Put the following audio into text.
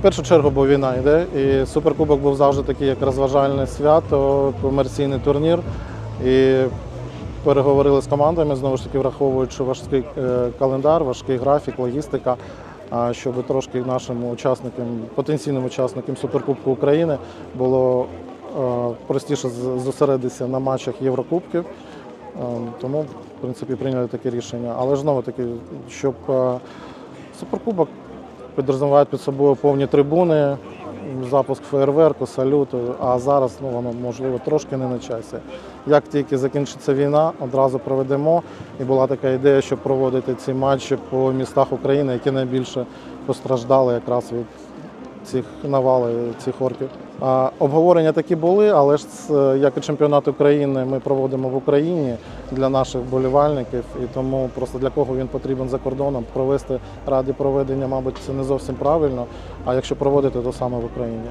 В першу чергу, бо війна йде, і суперкубок був завжди такий як розважальне свято, комерційний турнір. І переговорили з командами, знову ж таки, враховуючи важкий е, календар, важкий графік, логістика, щоб трошки нашим учасникам, потенційним учасникам Суперкубку України було е, простіше зосередитися на матчах Єврокубків. Е, Тому, в принципі, прийняли таке рішення. Але ж знову таки, щоб Суперкубок підрозуміває під собою повні трибуни, запуск фейерверку, салюту. А зараз ну, воно можливо трошки не на часі. Як тільки закінчиться війна, одразу проведемо. І була така ідея, щоб проводити ці матчі по містах України, які найбільше постраждали якраз від цих навали, цих орків. Обговорення такі були, але ж як і чемпіонат України ми проводимо в Україні для наших болівальників, і тому просто для кого він потрібен за кордоном провести раді проведення, мабуть, це не зовсім правильно. А якщо проводити, то саме в Україні.